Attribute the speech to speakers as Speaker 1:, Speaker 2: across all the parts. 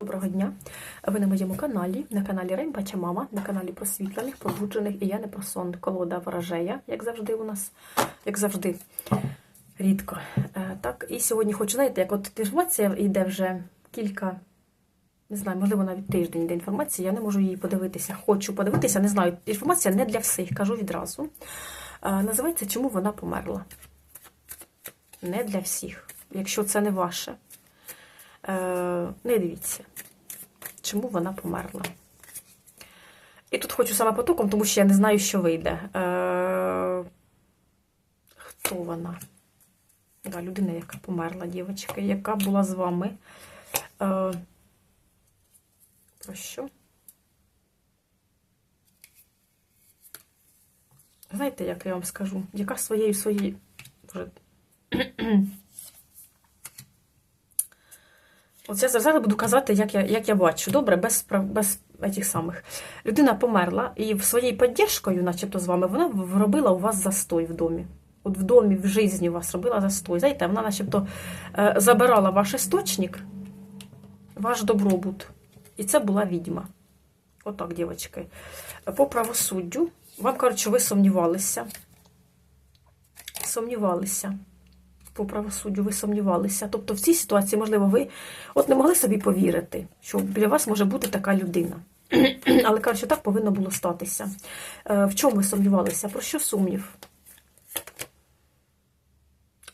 Speaker 1: Доброго дня! Ви на моєму каналі, на каналі Рембача Мама, на каналі просвітлених, пробуджених і я не про сон. Колода ворожея, як завжди у нас, як завжди, рідко. Е, Так, і сьогодні хочу, знаєте, як от інформація йде вже кілька, не знаю, можливо, навіть тиждень йде інформація, я не можу її подивитися. Хочу подивитися, не знаю. Інформація не для всіх, кажу відразу. Е, Називається Чому вона померла? Не для всіх, якщо це не ваше. Не дивіться, чому вона померла. І тут хочу саме потоком, тому що я не знаю, що вийде. Е, хто вона? Да, людина, яка померла, дівчинка, яка була з вами. Е, про що? Знаєте, як я вам скажу? Яка своєю своєю. Вже... От я зараз буду казати, як я як я бачу. Добре, без без этих самих. Людина померла, і своєю підтримкою, начебто з вами, вона робила у вас застой в домі. От в домі, в житті у вас робила застой. Знаєте, вона начебто е, забирала ваш істочник, ваш добробут. І це була відьма. Отак, дівчатки. По правосуддю. Вам що ви сумнівалися. Сумнівалися по правосуддю ви сумнівалися. Тобто в цій ситуації, можливо, ви от не могли собі повірити, що біля вас може бути така людина. Але кажуть, що так повинно було статися. Е, В чому ви сумнівалися? Про що сумнів?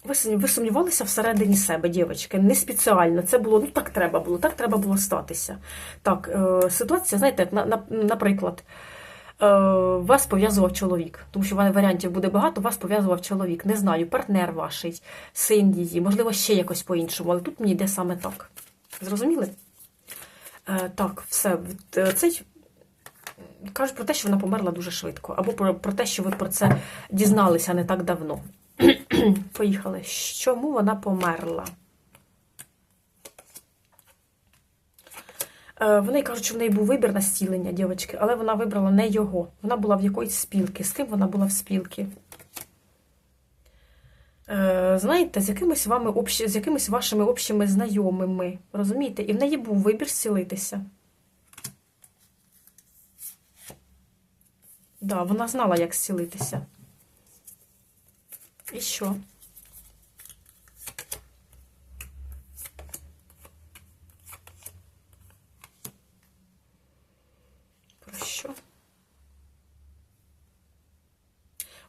Speaker 1: Ви, сумнівалися всередині себе, дівчатки, не спеціально. Це було, ну так треба було, так треба було статися. Так, е, ситуація, знаєте, на, на, наприклад. Е, вас пов'язував чоловік, тому що варіантів буде багато, вас пов'язував чоловік. Не знаю, партнер ваш, син її, можливо, ще якось по-іншому, але тут мені йде саме так. Зрозуміли? Е, так, все. Е, цей кажуть про те, що вона померла дуже швидко, або про, про те, що ви про це дізналися не так давно. Поїхали. Чому вона померла? Вони кажуть, що в неї був вибір на зцілення, дівчатки, але вона вибрала не його. Вона була в якоїсь спілки. З ким вона була в спілці? Знаєте, з якимись вами общ... з якимись вашими общими знайомими. Розумієте? І в неї був вибір зцілитися. Да, вона знала, як зцілитися. І що?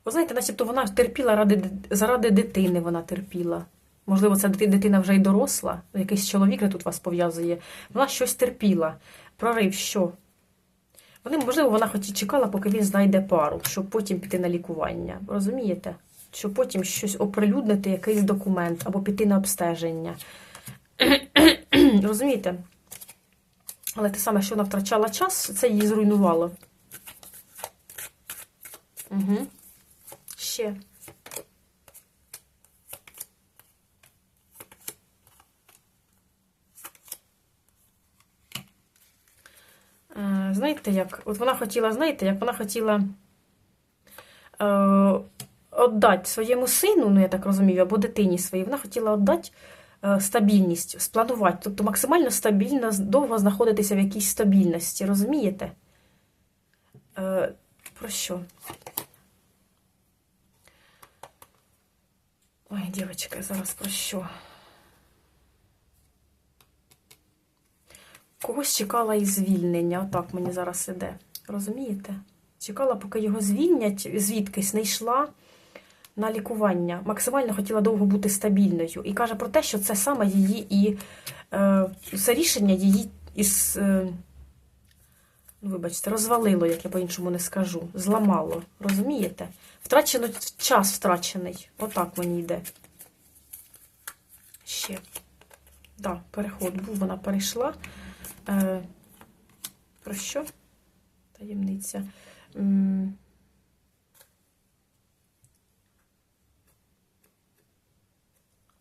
Speaker 1: Ви знаєте, начебто вона терпіла ради, заради дитини, вона терпіла. Можливо, ця дитина вже й доросла, якийсь чоловік тут вас пов'язує. Вона щось терпіла. Прорив що? Вони, можливо, вона хоч і чекала, поки він знайде пару, щоб потім піти на лікування. Розумієте? Щоб потім щось оприлюднити, якийсь документ або піти на обстеження. Розумієте? Але те саме, що вона втрачала час, це її зруйнувало. Угу ще. Е, знаєте, як? От вона хотіла, знаєте, як вона хотіла е, віддати своєму сину, ну, я так розумію, або дитині своїй, вона хотіла віддати е, стабільність, спланувати. Тобто максимально стабільно, довго знаходитися в якійсь стабільності, розумієте? Е, Про що? Ой, зараз про що? Когось чекала і звільнення. Отак мені зараз іде. Розумієте? Чекала, поки його звільнять, звідкись не йшла на лікування. Максимально хотіла довго бути стабільною. І каже про те, що це саме її і е, це рішення її із. Е, ну, вибачте, розвалило, як я по-іншому не скажу. Зламало. Розумієте? Втрачено час втрачений. Отак мені йде. Ще. Так, переход був, вона перейшла. Е, Про що? Таємниця.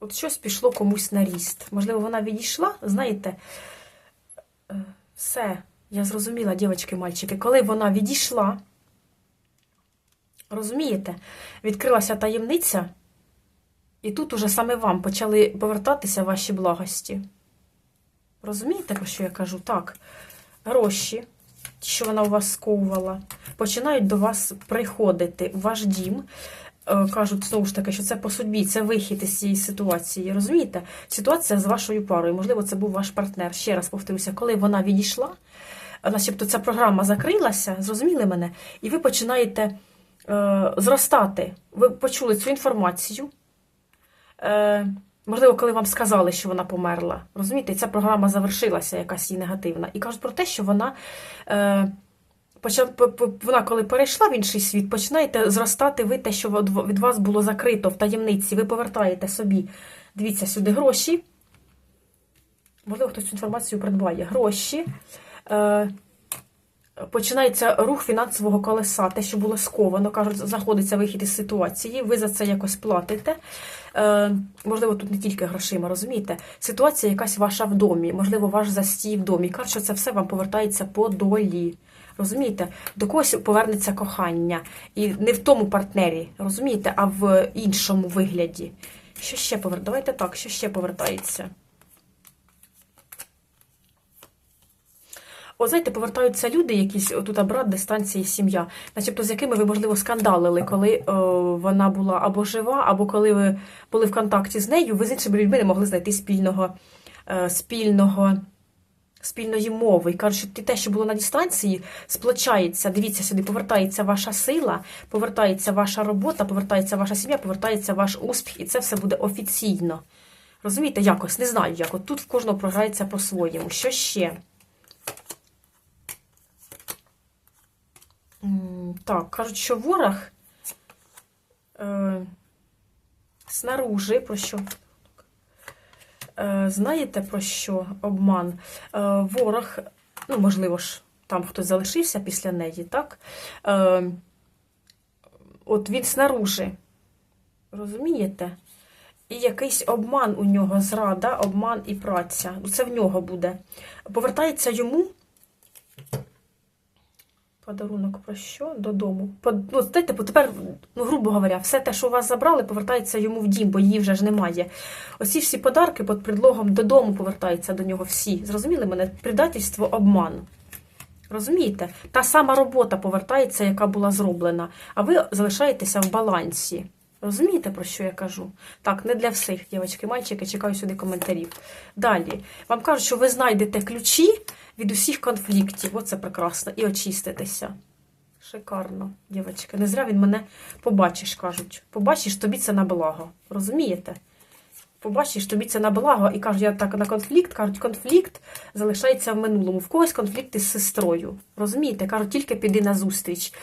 Speaker 1: От щось пішло комусь на ріст. Можливо, вона відійшла, знаєте, е, все. Я зрозуміла, дівчатки, мальчики, коли вона відійшла, розумієте, відкрилася таємниця, і тут уже саме вам почали повертатися ваші благості. Розумієте, про що я кажу? Так, гроші, що вона у вас сковувала, починають до вас приходити в ваш дім. Е, Кажуть, знову ж таки, що це по судьбі, це вихід із цієї ситуації. Розумієте? Ситуація з вашою парою. Можливо, це був ваш партнер. Ще раз повторюся, коли вона відійшла, е, начебто ця програма закрилася, зрозуміли мене, і ви починаєте е, зростати. Ви почули цю інформацію. Е, можливо, коли вам сказали, що вона померла. Розумієте, ця програма завершилася, якась її негативна. І кажуть про те, що вона. Е, вона, коли перейшла в інший світ, починаєте зростати ви те, що від- вас було закрито в таємниці. Ви повертаєте собі, дивіться сюди, гроші. Можливо, хтось цю інформацію придбає. Гроші. Починається рух фінансового колеса, те, що було сковано, кажуть, знаходиться вихід із ситуації, ви за це якось платите. Е, можливо, тут не тільки грошима, розумієте? Ситуація якась ваша в домі, можливо, ваш застій в домі. Кажуть, що це все вам повертається по долі. Розумієте, до когось повернеться кохання. І не в тому партнері, розумієте, а в іншому вигляді. Що ще повертається? Давайте так, що ще повертається? О, знаєте, повертаються люди, якісь тут брат, дистанції, сім'я, начебто з якими ви, можливо, скандалили, коли о, вона була або жива, або коли ви були в контакті з нею, ви з іншими людьми не могли знайти спільного, е, спільного, спільної мови. І кажуть, що те, що було на дистанції, сплочається. Дивіться сюди, повертається ваша сила, повертається ваша робота, повертається ваша сім'я, повертається ваш успіх, і це все буде офіційно. Розумієте, якось не знаю, як. От тут в кожного програється по-своєму. Що ще? Так, кажуть, що ворог е, снаружи, про що? Е, знаєте про що обман? Е, ворог, ну, можливо ж, там хтось залишився після неї, так? Е, от він снаружи. Розумієте? І якийсь обман у нього, зрада, обман і праця. Ну, Це в нього буде. Повертається йому. Подарунок про що? Додому. По, ну, знаєте, бо тепер, ну, грубо говоря, все те, що у вас забрали, повертається йому в дім, бо її вже ж немає. Оці всі подарки під предлогом додому повертаються до нього всі. Зрозуміли мене? Предательство, обман. Розумієте? Та сама робота повертається, яка була зроблена, а ви залишаєтеся в балансі. Розумієте, про що я кажу? Так, не для всіх, дівчатки, мальчики, чекаю сюди коментарів. Далі. Вам кажуть, що ви знайдете ключі від усіх конфліктів. Оце прекрасно. І очиститеся. Шикарно, дівчатки. Не зря він мене побачиш, кажуть. Побачиш, тобі це на благо. Розумієте? Побачиш, тобі це на благо, і кажуть, я так на конфлікт, кажуть, конфлікт залишається в минулому. В когось конфлікти з сестрою. Розумієте? Кажуть, тільки піди на зустріч.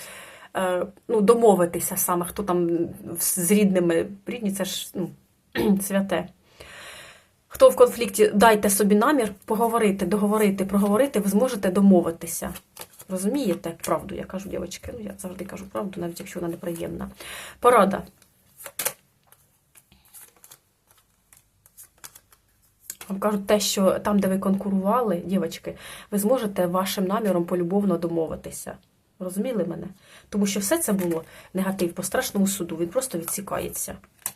Speaker 1: Е, ну, домовитися саме, хто там з рідними. Рідні це ж ну, святе. Хто в конфлікті, дайте собі намір поговорити, договорити, проговорити, ви зможете домовитися. Розумієте? Правду я кажу, дівчатки. Ну, я завжди кажу правду, навіть якщо вона неприємна. Порада. Вам кажуть, те, що там, де ви конкурували, дівчатки, ви зможете вашим наміром полюбовно домовитися. Розуміли мене? Тому що все це було негатив по страшному суду. Він просто відсікається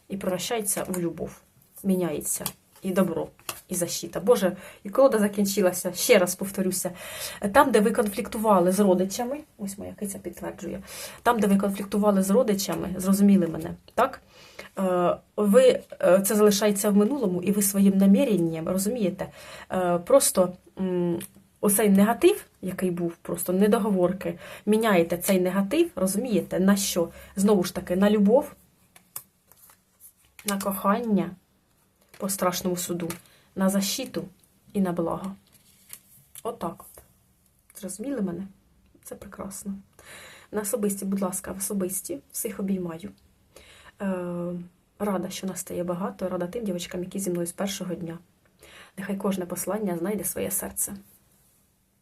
Speaker 1: і превращається в любов. Міняється. І добро, і защита. Боже, і колода закінчилася. Ще раз повторюся. Там, де ви конфліктували з родичами, ось моя киця підтверджує, там, де ви конфліктували з родичами, зрозуміли мене, так? Е, Ви е, це залишається в минулому, і ви своїм наміренням, розумієте, е, просто оцей негатив, який був, просто недоговорки, міняєте цей негатив, розумієте, на що? Знову ж таки, на любов, на кохання по страшному суду, на защиту і на благо. Отак от. Зрозуміли мене? Це прекрасно. На особисті, будь ласка, в особисті, всіх обіймаю. Е, рада, що нас стає багато, рада тим дівчатам, які зі мною з першого дня. Нехай кожне послання знайде своє серце.